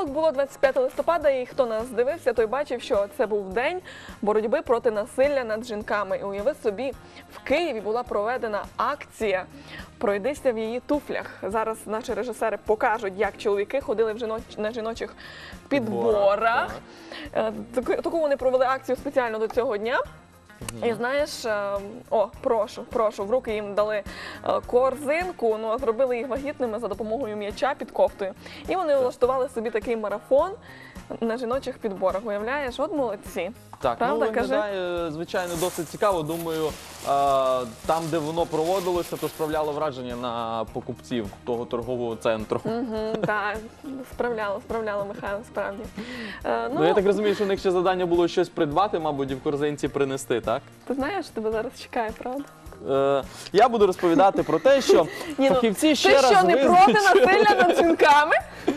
понеділок було 25 листопада, і хто нас дивився, той бачив, що це був день боротьби проти насилля над жінками. І уяви собі, в Києві була проведена акція Пройдися в її туфлях. Зараз наші режисери покажуть, як чоловіки ходили в жіноч... на жіночих підборах. Е, Таку, таку вони провели акцію спеціально до цього дня. І знаєш, е, о, прошу, прошу, в руки їм дали е, корзинку, ну а зробили їх вагітними за допомогою м'яча під кофтою. І вони влаштували собі такий марафон на жіночих підборах. Уявляєш, от молодці. Так, Правда, ну кажи? виглядає, звичайно, досить цікаво. Думаю, а, там, де воно проводилося, то справляло враження на покупців того торгового центру. Угу, так, справляло, справляло Михайло, справді. Е, Ну, я так розумію, що у них ще завдання було щось придбати, мабуть, і в корзинці принести, так? ти знаєш, тебе зараз чекає, правда? Е, я буду розповідати про те, що Ні, ну, фахівці ще ти раз що, не проти визначили- насилля над жінками?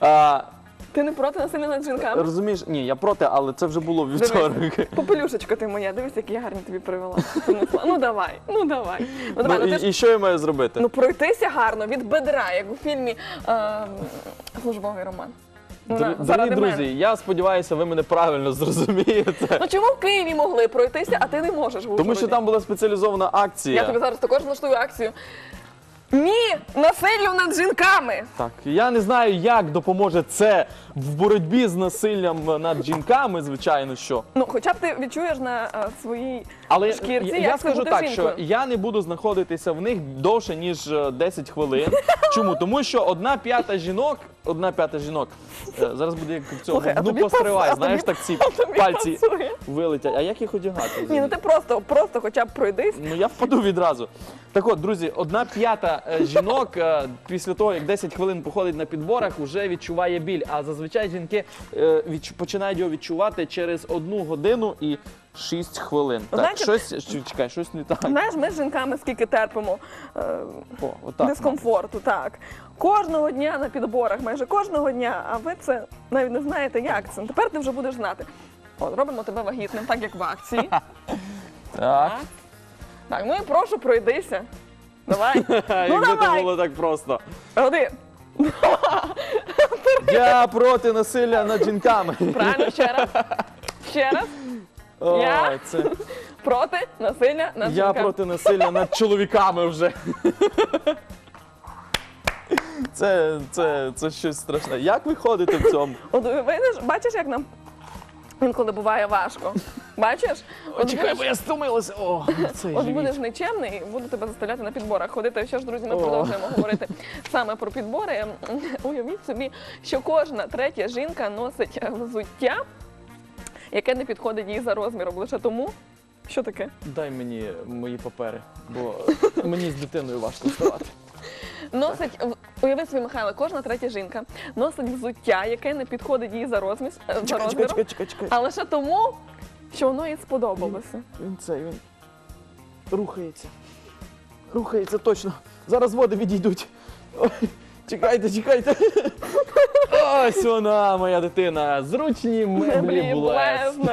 А, Ти не проти насилля над жінками? розумієш, ні, я проти, але це вже було вівторок. Попелюшечка ти моя, дивись, як я гарно тобі привела. Принесла. Ну давай, ну давай. Ну, давай, Ну, ну, ти і, і що я маю зробити? ну пройтися гарно від бедра, як у фільмі е, службовий роман. Ну, Дор- Дорогі заради друзі, мене. я сподіваюся, ви мене правильно зрозумієте. Ну чому в Києві могли пройтися, а ти не можеш в Тому що Ужгороді? там була спеціалізована акція. Я тобі зараз також влаштую акцію. Ні, насиллю над жінками. Так, я не знаю, як допоможе це в боротьбі з насиллям над жінками, звичайно, що. Ну, хоча б ти відчуєш на е, своїй Але шкірці, я, як я це скажу бути так, жінкою. що я не буду знаходитися в них довше, ніж е, 10 хвилин. Чому? Тому що одна п'ята жінок, одна п'ята жінок, е, зараз буде як в цьому, Слухай, а ну тобі постривай, а знаєш, тобі- так ці а тобі пальці пасує. вилетять. А як їх одягати? Ні, ну ти просто, просто хоча б пройдись. Ну я впаду відразу. Так от, друзі, одна п'ята е, жінок е, після того, як 10 хвилин походить на підборах, вже відчуває біль. А зазвичай жінки е, відч- починають його відчувати через одну годину і 6 хвилин. Так, Знаєте- щось що- чекай, щось не так. Знаєш, ми з жінками скільки терпимо е, О, отак. дискомфорту, так. Кожного дня на підборах, майже кожного дня, а ви це навіть не знаєте, як це. Тепер ти вже будеш знати. От, робимо тебе вагітним, так як в акції. Так. Так, ну і прошу, пройдися. Давай. Якби це давай. було так просто. Один. Я проти насилля над жінками. Правильно, ще раз. Ще раз. О, Я? це... Проти насилля над Я жінками. проти насилля над чоловіками вже. Це, це, це щось страшне. Як ви ходите в цьому? От видиш, бачиш, як нам інколи буває важко. Бачиш? От Чекай, будеш- бо я стомилася. О, От живіт. будеш нечемний, буду тебе заставляти на підборах ходити. Що ж, друзі, ми О. продовжуємо говорити саме про підбори. Уявіть собі, що кожна третя жінка носить взуття, яке не підходить їй за розміром, лише тому. Що таке? Дай мені мої папери, бо мені з дитиною важко вставати. Носить, уяви собі, Михайло, кожна третя жінка носить взуття, яке не підходить їй за, розмір, за розміром, чекай, чекай, чекай. а лише тому, що воно їй сподобалося. Він цей, він рухається. Рухається точно. Зараз води відійдуть. Ой, чекайте, чекайте. Ось вона, моя дитина. Зручні меблі Меблі, блес. блес,